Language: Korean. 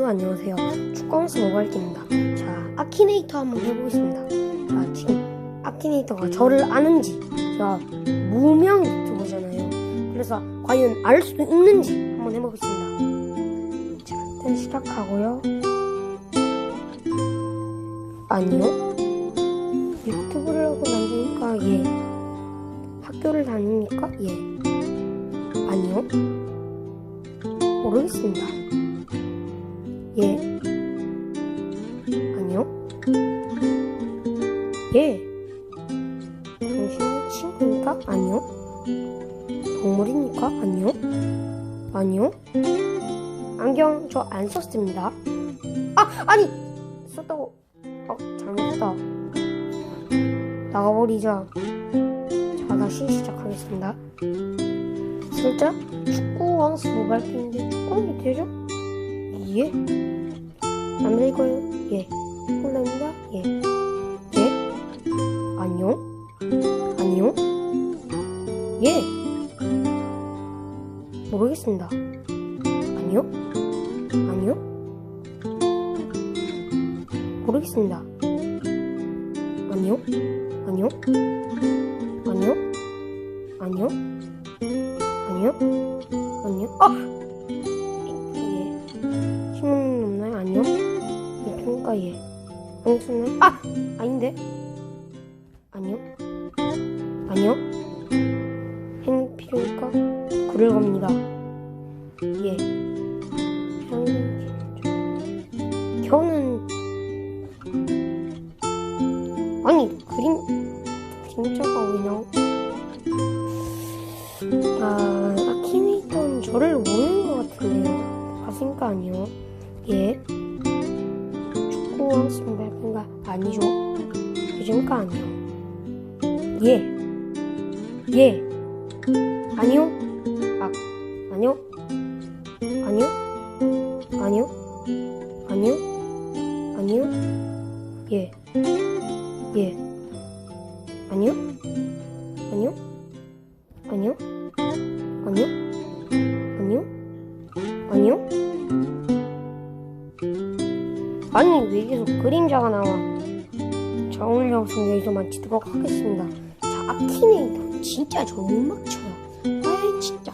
모두 안녕하세요. 축구하면서 모바일게임입니다. 자, 아키네이터 한번 해보겠습니다. 자, 지금 아키네이터가 저를 아는지, 자, 무명 유튜버잖아요. 그래서 과연 알 수도 있는지 한번 해보겠습니다. 자, 일단 시작하고요. 아니요. 유튜브를 하고 다니니까 예. 학교를 다닙니까? 예. 아니요. 모르겠습니다. 예. 아니요. 예. 당신이 친구입니까? 아니요. 동물입니까? 아니요. 아니요. 안경 저 안 썼습니다. 아! 아니! 썼다고. 어, 잘못했다. 나가버리자. 자, 다시 시작하겠습니다. 살짝 축구 왕스 모바일 게임인데 축구는 되죠? 예. 남자 거요 예. 홀라입니다. 예. 예. 아니요. 아니요. 예. 모르겠습니다. 아니요. 아니요. 모르겠습니다. 아니요. 아니요. 아니요. 아니요. 아니요? 아니요? 아! 신문? 아! 아닌데? 아니요? 아니요? 행 필요니까 구를 겁니다. 예. 겨우는 아니 그림 그림자가 왜 나오? 아, 아키네이터는 저를 모르는 것 같은데요. 가슴가 아니요. 예. 왕스는 발끈가 아니죠. 요즘가 아니요. 예. 예. 아니요. 아, 아니요. 아니요. 아니요. 아니요. 아니요. 예. 예. 아니요. 아니요. 아니요? 아니요? 아니요? 아니요? 아니 왜 계속 그림자가 나와. 자 오늘 영상 여기서 마치도록 하겠습니다. 자 아키네이터. 진짜 저못 맞춰요. 아이 진짜